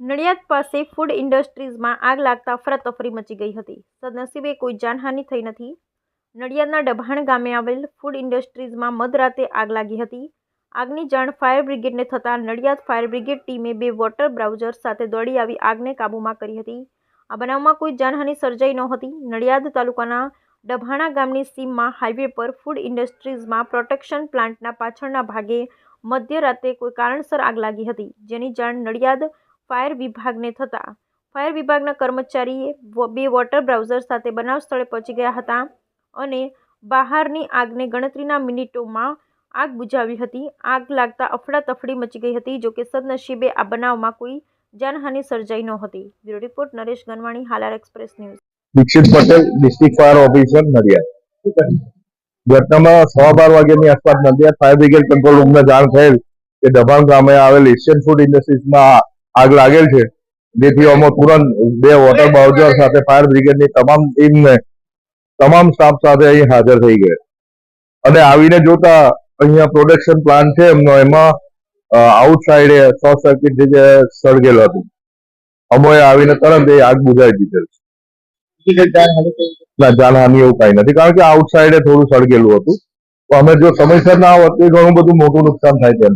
નડિયાદ પાસે ફૂડ ઇન્ડસ્ટ્રીઝમાં આગ લાગતા અફરાતફરી મચી ગઈ હતી. સદનસીબે કોઈ જાનહાનિ થઈ નથી. નડિયાદના ડભાણ ગામે આવેલ ફૂડ ઇન્ડસ્ટ્રીઝમાં મધરાતે આગ લાગી હતી. આગની જાણ ફાયર બ્રિગેડને થતાં નડિયાદ ફાયર બ્રિગેડ ટીમે બે વોટર બ્રાઉઝર સાથે દોડી આવી આગને કાબૂમાં કરી હતી. આ બનાવમાં કોઈ જાનહાનિ સર્જાઈ નહોતી. નડિયાદ તાલુકાના ડભાણા ગામની સીમમાં હાઈવે પર ફૂડ ઇન્ડસ્ટ્રીઝમાં પ્રોટેક્શન પ્લાન્ટના પાછળના ભાગે મધ્યરાતે કોઈ કારણસર આગ લાગી હતી. જેની જાણ નડિયાદ ફાયર વિભાગને થતાં. ફાયર વિભાગના કર્મચારીએ બે વોટર બ્રાઉઝર સાથે બનાવ સ્થળે પહોંચી ગયા હતા અને બહારની આગને ગણતરીના મિનિટોમાં આગ બુઝાવી હતી. આગ લાગતા અફડાતફડી મચી ગઈ હતી, જોકે સદનસીબે આ બનાવમાં કોઈ જાનહાનિ સર્જાઈ નહોતી bureau report, Naresh Ganwani, Halar express news. Dixit Patel, district fire officer, Nadiad. ઘટનામાં સવા બાર વાગ્યાની આસપાસ નડિયાદ ફાયર બ્રિગેડ કંટ્રોલ રૂમને જાણ થયેલ કે દબાણ ગામે આવેલ એશિયન ફૂડ ઇન્ડસ્ટ્રીઝમાં આગ લાગેલ છે. જેથી અમે તુરંત બે વોટર બાઉઝર સાથે ફાયર બ્રિગેડની તમામ ટીમને તમામ સ્ટાફ સાથે અહીં હાજર થઈ ગયા. અને આવીને જોતા અહીંયા પ્રોડક્શન પ્લાન્ટ છે એમનો એમાં આઉટ સાઈડે શોર્ટ સર્કિટ જગ્યાએ સળગેલ હતું. અમે આવીને તરત એ આગ બુઝાવી દીધેલ ના જાનહાનિ એવું કઈ નથી કારણ કે આઉટ સાઈડે થોડું સળગેલું હતું. તો અમે જો સમયસર ના હોત તો એ ઘણું બધું મોટું નુકસાન થાય તેમ.